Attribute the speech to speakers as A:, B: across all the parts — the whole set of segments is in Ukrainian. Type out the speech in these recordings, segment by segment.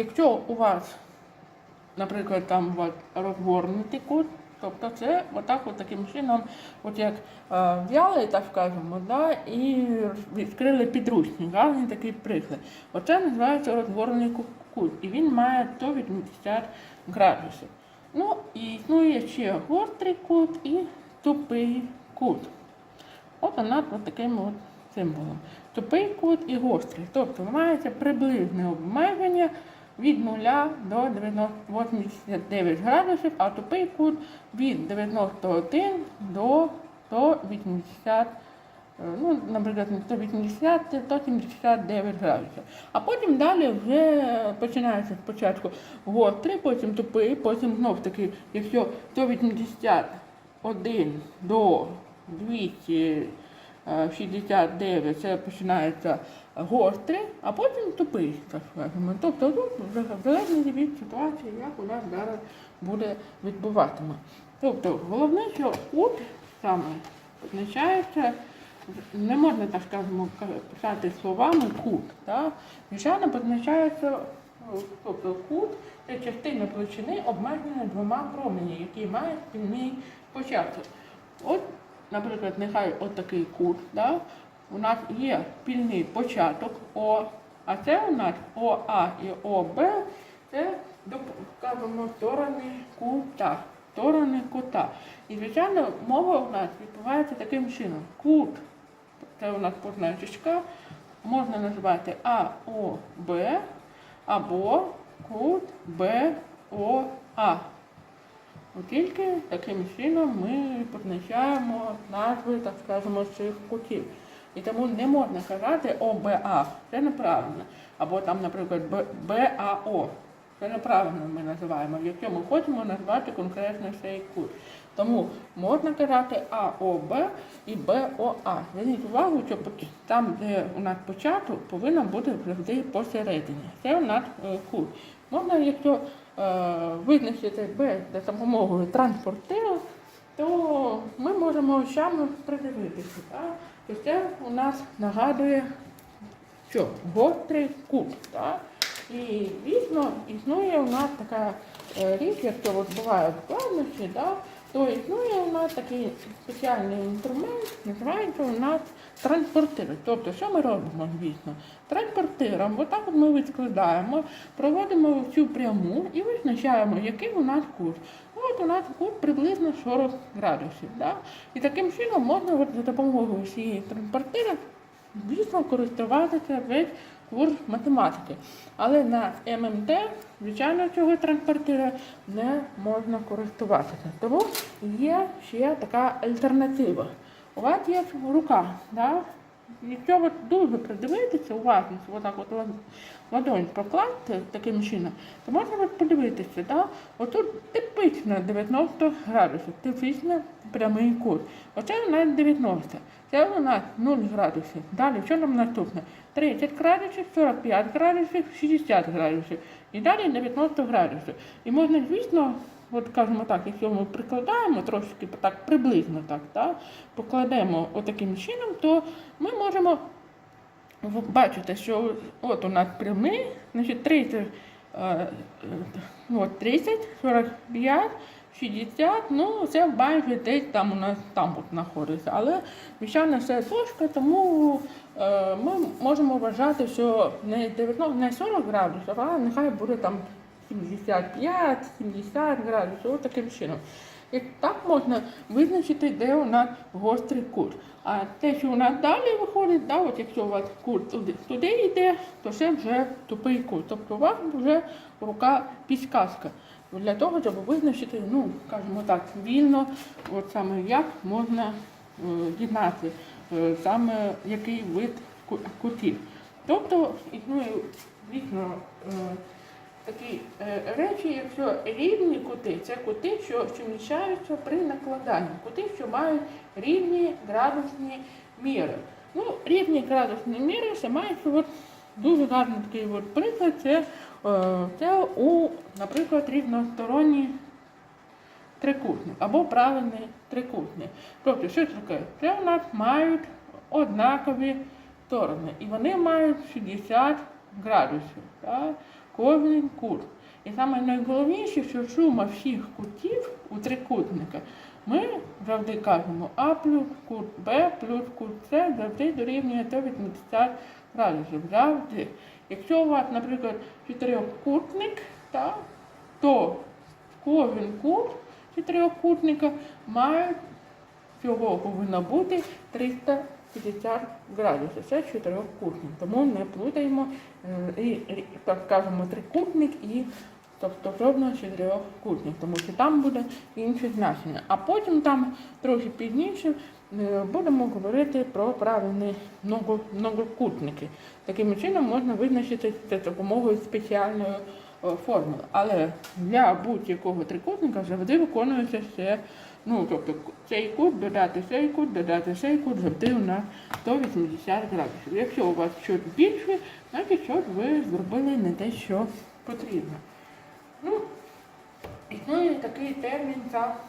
A: Якщо у вас, наприклад, там вас розгорнутий кут, тобто це отак от таким чином, от як е, в'яли, так скажемо, да, і відкрили підручник, гарний такий приклад. Оце називається розгорнений кут, і він має 180 градусів. Ну, і існує ще гострий кут і тупий кут. От вона от таким от символом. Тупий кут і гострий. Тобто мається приблизне обмеження від 0 до 89 градусів, а тупий кут від 91 до 180 е, Ну, наприклад, не 180, 179 градусів. А потім далі вже починається спочатку гострий, потім тупий, потім знов таки, якщо 181 до 269 це починається гострий, а потім тупий, так скажемо. Тобто вже в від ситуації, як у нас зараз буде відбуватиме. Тобто головне, що кут саме позначається, не можна так скажемо писати словами кут. Так? Звичайно, позначається, ну, тобто кут це частина площини обмежена двома променями, які мають спільний початок. От, наприклад, нехай от такий кут, да? У нас є спільний початок О, а це у нас ОА і ОБ, це, скажімо, сторони кута. Сторони кута. І, звичайно, мова у нас відбувається таким чином. Кут, це у нас позначечка, можна називати АОБ або кут БОА. Тільки таким чином ми позначаємо назви, так скажемо, цих кутів. І тому не можна казати ОБА, це неправильно. Або там, наприклад, БАО. Це неправильно ми називаємо, якщо ми хочемо назвати конкретно цей кут. Тому можна казати АОБ і БОА. Зверніть увагу, що там, де у нас початок, повинен бути завжди посередині. Це у нас е, кут. Можна, якщо е, визначити Б за допомогою транспортиру, то ми можемо очами придивитися. І це у нас нагадує, що гострий кут. Так? І дійсно існує у нас така е, річ, якщо от бувають складнощі, да, то існує у нас такий спеціальний інструмент, називається у нас транспортир. Тобто, що ми робимо, звісно? Транспортиром, отак от ми відкладаємо, проводимо цю пряму і визначаємо, який у нас кут. От у нас кут приблизно 40 градусів. Да? І таким чином можна за допомогою цієї транспортира Звісно, користуватися весь курс математики. Але на ММТ, звичайно, цього транспортира не можна користуватися. Тому є ще така альтернатива. У вас є рука, да? Якщо ви дуже придивитися, уважно, отак от лад- ладонь покласти таким чином, то можна от подивитися, да? отут типично 90 градусів, типично прямий кут. Оце у нас 90. Це у нас 0 градусів. Далі, що нам наступне? 30 градусів, 45 градусів, 60 градусів. І далі 90 градусів. І можна, звісно, от кажемо так, якщо ми прикладаємо трошки так приблизно так, так покладемо отаким чином, то ми можемо ви бачите, що от у нас прямий, значить 30, е, е, от 30, 45, 60, ну це майже десь там у нас там от знаходиться. Але звичайно це точка, тому е, ми можемо вважати, що не 90, не 40 градусів, а нехай буде там 75, 70 градусів, от таким чином. І так можна визначити, де у нас гострий кут. А те, що у нас далі виходить, да, от якщо у вас кут туди, туди йде, то це вже тупий кут. Тобто у вас вже рука підказка. Для того, щоб визначити, ну, скажімо так, вільно, от саме як можна е, дізнати, е, саме який вид кутів. Тобто існує, звісно, е, такі е, речі, якщо рівні кути, це кути, що зміщаються при накладанні, кути, що мають рівні градусні міри. Ну, рівні градусні міри це мається от дуже гарний такий от приклад. Це, е, це у, наприклад, рівносторонній трикутник або правильний трикутник. Тобто, що це таке? Це у нас мають однакові сторони, і вони мають 60 градусів. Так? Кожен кут. І саме найголовніше, що сума всіх кутів у трикутника ми завжди кажемо А плюс кут Б плюс кут С завжди дорівнює 180 градусів. Завжди. Якщо у вас, наприклад, чотирьохкутник, так, то кожен кут чотирьохкутника має всього повинно бути 350 градусів. Це чотирьохкутник. Тому не плутаємо е, так скажемо, трикутник і стовстосовно чотирьохкутник, тому що там буде інше значення. А потім там трохи пізніше е, будемо говорити про правильні много- многокутники. Таким чином можна визначити за допомогою спеціальної е, формули. Але для будь-якого трикутника завжди виконується все. Ну, тобто цей кут додати цей кут, додати цей кут завжди у нас 180 градусів. Якщо у вас щось більше, значить щось ви зробили не те, що потрібно. Ну, існує такий термін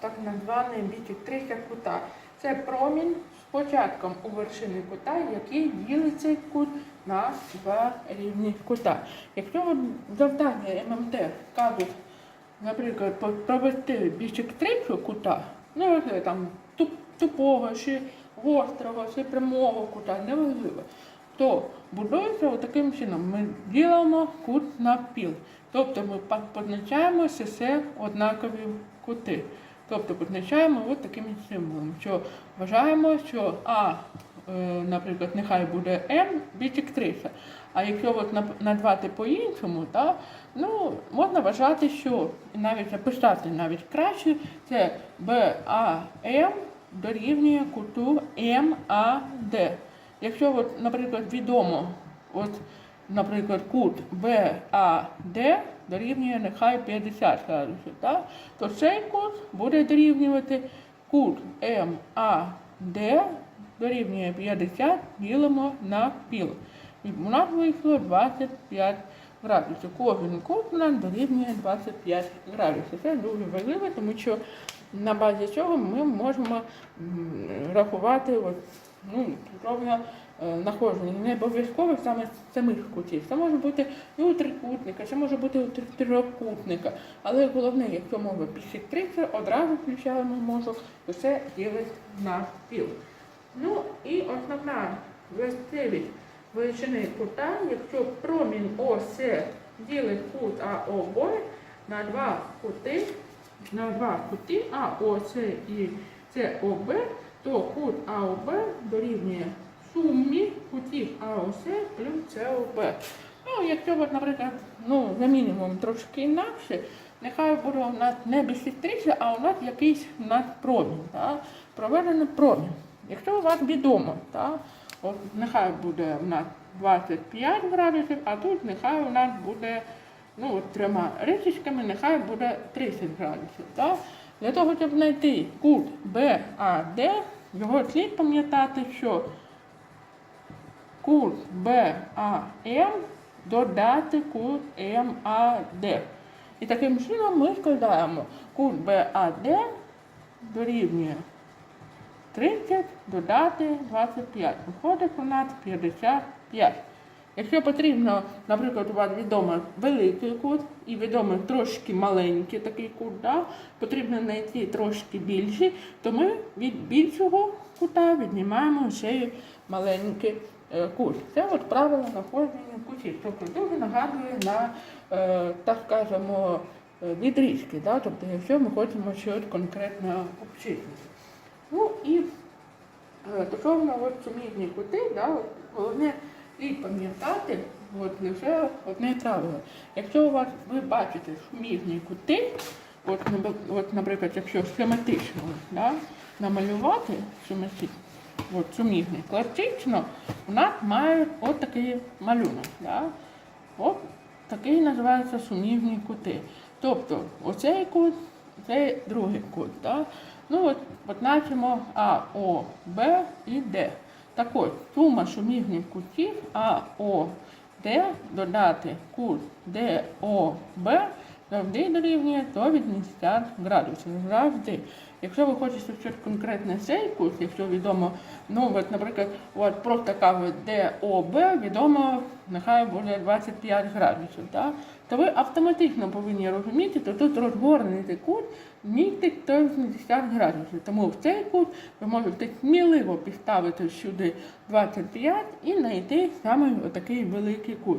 A: так названий бісектриса кута. Це промінь з початком у вершини кута, який ділить цей кут на два рівні кута. Якщо завдання ММТ кажуть, наприклад, провести бісектрису кута, ну це там туп- тупого, чи гострого, чи прямого кута, неважливо, то будується таким чином. Ми ділимо кут на піл. Тобто ми позначаємо все однакові кути. Тобто позначаємо от таким символом, що вважаємо, що А, е, наприклад, нехай буде М бісектриса. А якщо от назвати по-іншому, та, ну, можна вважати, що навіть записати навіть краще, це БАМ дорівнює куту МАД. Якщо, от, наприклад, відомо, от, наприклад, кут БАД дорівнює нехай 50 градусів, так? то цей кут буде дорівнювати кут МАД дорівнює 50, ділимо на піл. І нас вийшло 25 градусів. Кожен кут дорівнює 25 градусів. Це дуже важливо, тому що на базі цього ми можемо рахувати от, ну, ровно е, знаходження. Не обов'язково саме самих кутів. Це може бути і у трикутника, це може бути у трикутника. Але головне, якщо мова бісектриса, одразу включаємо мозок, то це ділить на піл. Ну і основна властивість величини кута, якщо промінь ОС ділить кут АОБ на два кути, на два кути АОС і СОБ, то кут АОБ дорівнює сумі кутів АОС плюс СОБ. Ну, якщо, наприклад, ну, за мінімум трошки інакше, нехай буде у нас не бісектриса, а у нас якийсь у нас промінь, так? проведений промінь. Якщо у вас відомо, так? От нехай буде у нас 25 градусів, а тут нехай у нас буде ну, от трьома рисочками, нехай буде 30 градусів. Так? Для того, щоб знайти кут БАД, його слід пам'ятати, що кут БАМ додати кут МАД. І таким чином ми складаємо кут БАД дорівнює 30 додати 25. Виходить у нас 55. Якщо потрібно, наприклад, у вас відомо великий кут і відомо трошки маленький такий кут, да? потрібно знайти трошки більший, то ми від більшого кута віднімаємо цей маленький е, кут. Це от правило знаходження кутів. Тобто дуже нагадує на, е, так скажемо, е, відрізки. Да? Тобто, якщо ми хочемо щось конкретно обчислити. Ну і е, стосовно от суміжні кути, да, от, головне слід пам'ятати от, лише одне правило. Якщо у вас ви бачите суміжні кути, от, от, наприклад, якщо схематично да, намалювати схематично, от, суміжний, класично у нас має от такий малюнок. Да? От такий називається суміжні кути. Тобто оцей кут, цей другий кут. Да? Ну от позначимо А, О, Б і Д. Так от, сума суміжних кутів А, О, Д додати кут Д, О, Б завжди дорівнює 180 градусів. Завжди. Якщо ви хочете щось конкретне цей кут, якщо відомо, ну от, наприклад, от просто така ДОБ відомо, нехай буде 25 градусів, так? то ви автоматично повинні розуміти, що тут розгорнений кут містить 180 градусів. Тому в цей кут ви можете сміливо підставити сюди 25 і знайти саме отакий великий кут.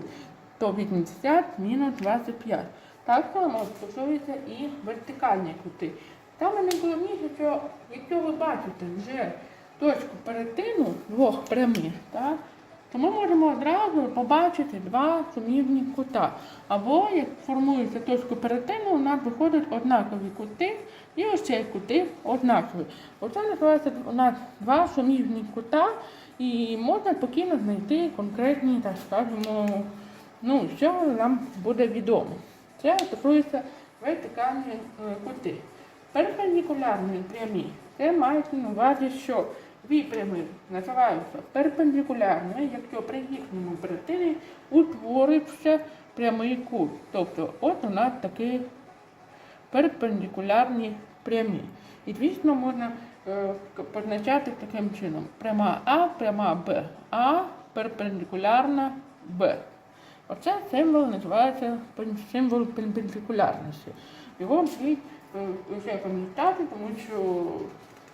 A: 180 мінус 25. Так само стосується і вертикальні кути. Саме найголовніше, що якщо ви бачите вже точку перетину двох прямих, так, то ми можемо одразу побачити два сумірні кута. Або як формується точка перетину, у нас виходять однакові кути, і ось цей кути однакові. Оце називається у нас два сумірні кута, і можна спокійно знайти конкретні, так скажемо, ну, що нам буде відомо. Це стосується вертикальні е, кути. Перпендикулярні прямі. Це мається на увазі, що дві прямі називаються перпендикулярними, якщо при їхньому перетині утворився прямий кут. Тобто от у нас такі перпендикулярні прямі. І звісно, можна е, позначати таким чином. Пряма А, пряма Б. А перпендикулярна Б. Оце символ називається символ перпендикулярності. Його слід е, вже пам'ятати, тому що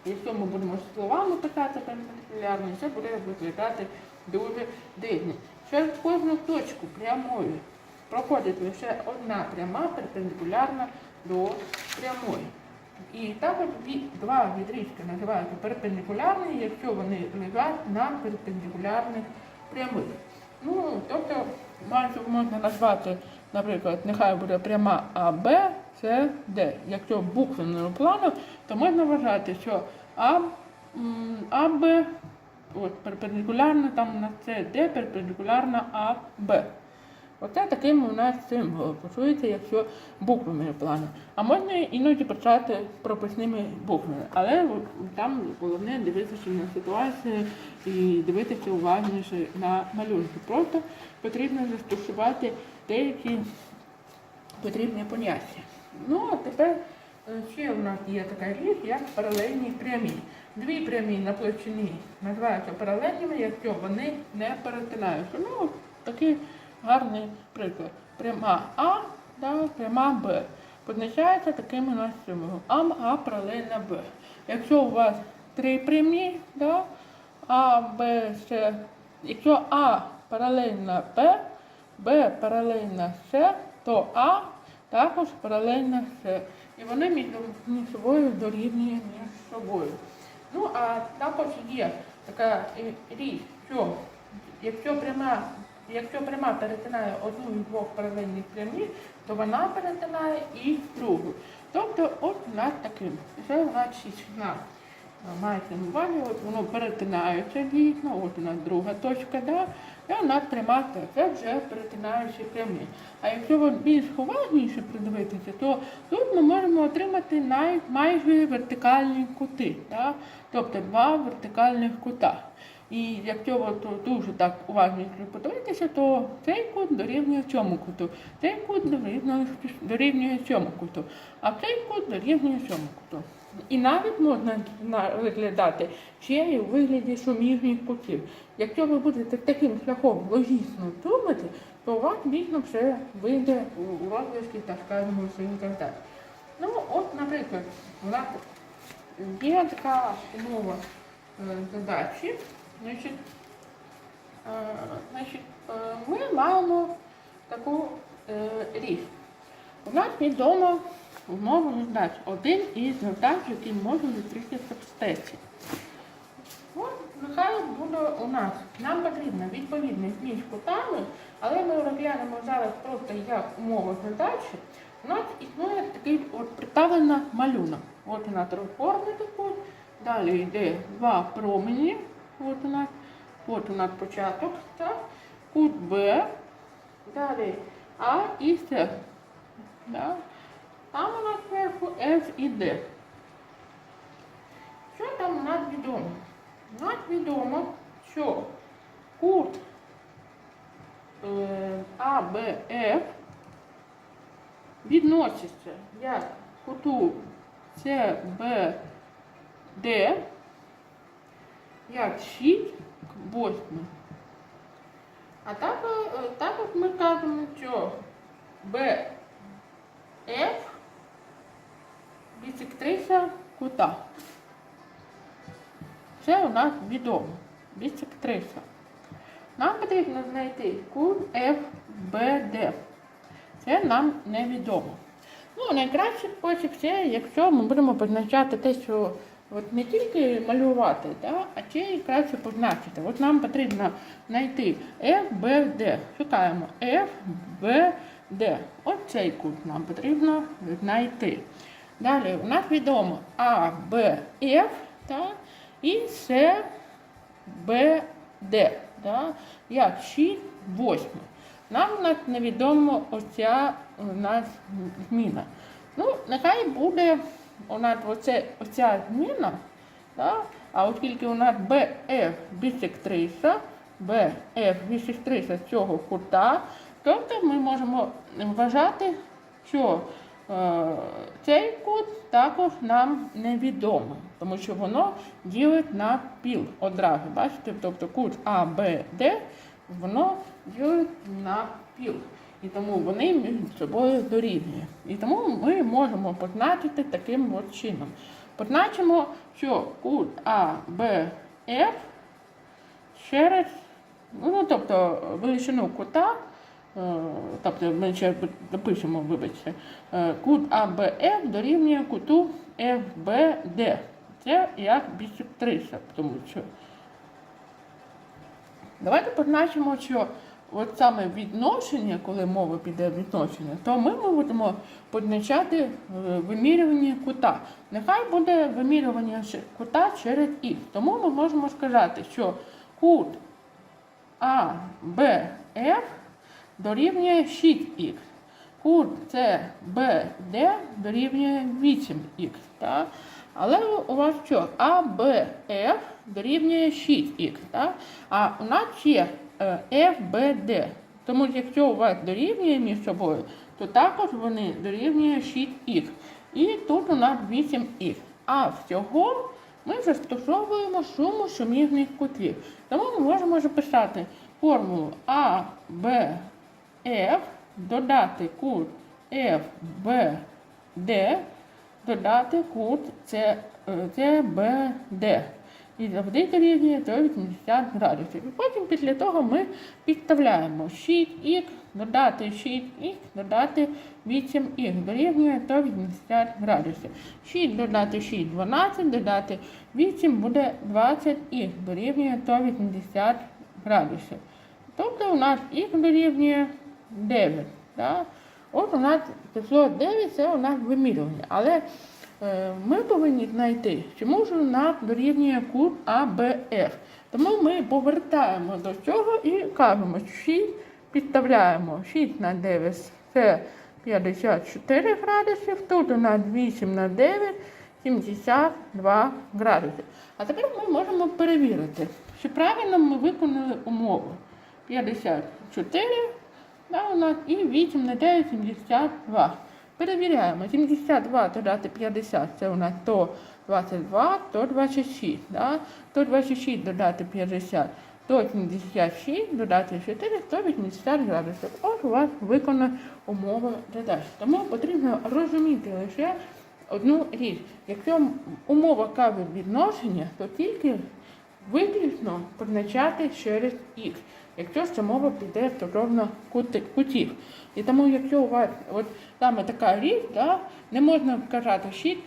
A: якщо ми будемо словами писати перпендикулярно, це буде виглядати дуже дивно. Через кожну точку прямої проходить лише одна пряма перпендикулярна до прямої. І також два відрізки називаються перпендикулярні, якщо вони лежать на перпендикулярних прямих. Ну, тобто, майже можна назвати, наприклад, нехай буде пряма АБ, це Д. Якщо буквенного плану, то можна вважати, що А, АБ, от перпендикулярна там у нас це Д, перпендикулярна АБ. Оце таким у нас символ почується, якщо буквами плану. А можна іноді почати прописними буквами. Але там головне дивитися на ситуацію і дивитися уважніше на малюнки. Просто потрібно застосувати деякі потрібні поняття. Ну, а тепер е, ще у нас є така річ, як паралельні прямі. Дві прямі на площині називаються паралельними, якщо вони не перетинаються. Ну, такий гарний приклад. Пряма А, да, пряма Б. Позначається таким у нас символом. А, А паралельна Б. Якщо у вас три прямі, да, А, Б, С, якщо А паралельна Б, Б паралельна С, то А також паралельна С. І вони між, собою дорівнюють між собою. Ну, а також є така річ, що якщо пряма, якщо пряма перетинає одну із двох паралельних прямих, то вона перетинає і другу. Тобто, от у нас таким. Це у нас шістна. Мається на увазі, от воно перетинається дійсно, от у нас друга точка, да, у нас пряма це вже перетинаючі прямі. А якщо ви більш уважніше придивитися, то тут ми можемо отримати най, майже вертикальні кути, да? тобто два вертикальних кута. І якщо ви дуже так уважно подивитися, то цей кут дорівнює цьому куту, цей кут дорівнює, дорівнює цьому куту, а цей кут дорівнює цьому куту. І навіть можна на- розглядати у вигляді суміжних кутів. Якщо ви будете таким шляхом логічно думати, то у вас дійсно все вийде у розв'язки, так скажемо, своїх задач. Ну, от, наприклад, у нас є така умова е, задачі. Значить, е, значить, е, ми маємо таку річ. У нас відомо умова задач. Один із задач, які можна зустрітися в стеці. От нехай буде у нас. Нам потрібна відповідність між кутами, але ми розглянемо зараз просто як умову задачі. У нас існує такий от представлено малюнок. От у нас розгорнутий кут, далі йде два промені. От у нас, от у нас початок, так? кут Б, далі А і С. Да? Там у нас зверху F і D. Що там у нас відомо? У нас відомо, що кут е, АБФ відноситься як куту CBD, як 6 к 8. А також, е, також ми кажемо, що BF бісектриса кута. Це у нас відомо. Бісектриса. Нам потрібно знайти кут FBD. Це нам невідомо. Ну, найкращий спосіб це, якщо ми будемо позначати те, що от не тільки малювати, да, а ще й краще позначити. От нам потрібно знайти FBD. Шукаємо FBD. От цей кут нам потрібно знайти. Далі у нас відомо ABF та, і CBD. Да, як 6 восьми. Нам у невідомо оця у нас зміна. Ну, нехай буде у нас оце, оця зміна, да? а оскільки у нас BF бісектриса, BF бісектриса цього кута, тобто ми можемо вважати, що цей кут також нам невідомий, тому що воно ділить на піл одразу. Бачите, тобто кут ABD, воно ділить на піл. І тому вони між собою дорівнюють. І тому ми можемо позначити таким от чином. Позначимо, що кут ABF через, ну, тобто величину кута, е, тобто ми ще допишемо, вибачте, е, кут ABF дорівнює куту FBD. Це як бісектриса, тому що Давайте позначимо, що от саме відношення, коли мова піде відношення, то ми будемо позначати е, вимірювання кута. Нехай буде вимірювання кута через х. Тому ми можемо сказати, що кут АБФ дорівнює 6х. Кут CBD дорівнює 8х. Так? Але у вас що? АБФ дорівнює 6х. Так? А у нас є е, FBD. Тому якщо у вас дорівнює між собою, то також вони дорівнює 6х. І тут у нас 8х. А всього ми застосовуємо суму суміжних кутів. Тому ми можемо записати формулу ABF, додати кут FBD, додати кут C- е, CBD. І завжди дорівнює до 80 градусів. І потім після того ми підставляємо 6х, додати 6х, додати 8х, дорівнює до 80 градусів. 6 додати 6 12, додати 8 буде 20х, дорівнює до 80 градусів. Тобто у нас х дорівнює 9. Да? От у нас число 9 це у нас вимірювання. Але е, ми повинні знайти, чому ж у нас дорівнює кут АБФ. Тому ми повертаємо до цього і кажемо, що 6 підставляємо 6 на 9 це 54 градусів, тут у нас 8 на 9 72 градуси. А тепер ми можемо перевірити, чи правильно ми виконали умову. 54 да, у нас і 8 на 9 72. Перевіряємо. 72 додати 50 це у нас 122, 126. Да? 126 додати 50, 176, додати 4, 180 градусів. От у вас виконана умова задачі. Тому потрібно розуміти лише одну річ. Якщо умова каже відношення, то тільки виключно позначати через х, якщо ця мова піде стосовно кутів. І тому, якщо у вас от саме така річ, да, не можна сказати 6,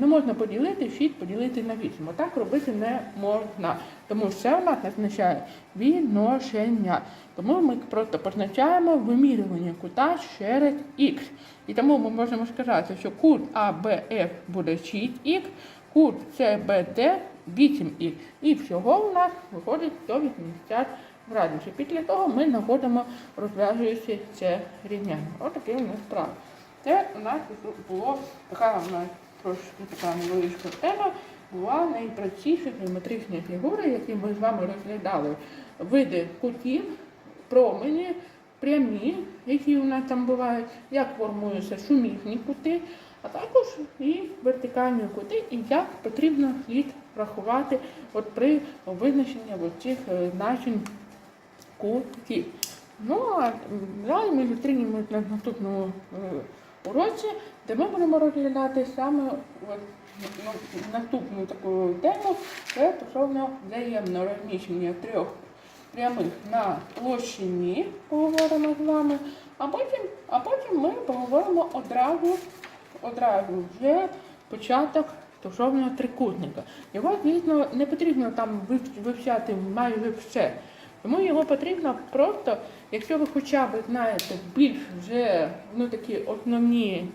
A: не можна поділити 6 поділити на 8. Отак робити не можна. Тому все у нас означає відношення. Тому ми просто позначаємо вимірювання кута через х. І тому ми можемо сказати, що кут АБФ буде 6х, кут CBD 8х. І всього у нас виходить 180 градусів. Після того ми знаходимо розв'язуючи це рівняння. Ось такий у нас справа. Це у нас було така у нас трошки така невеличка тема, була найпростіші геометричні фігури, які ми з вами розглядали. Види кутів, промені, прямі, які у нас там бувають, як формуються суміжні кути, а також і вертикальні кути, і як потрібно їх рахувати от при визначенні цих е, значень кутів. Ну а далі ми зустрінемось на наступному е, уроці, де ми будемо розглядати саме от, ну, наступну таку тему, це стосовно взаємного розміщення трьох прямих на площині, поговоримо з вами, а потім, а потім ми поговоримо одразу, одразу вже початок стосовно трикутника. Його, звісно, не потрібно там вивчати майже все. Тому його потрібно просто, якщо ви хоча б знаєте більш вже ну, такі основні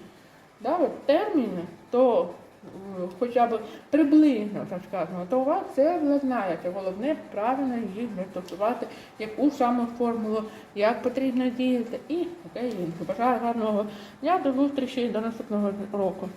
A: да, от терміни, то е, хоча б приблизно так сказано, то у вас це ви знаєте. Головне правильно їх застосувати, яку саме формулу, як потрібно діяти і таке інше. Бажаю гарного дня, до зустрічі до наступного року.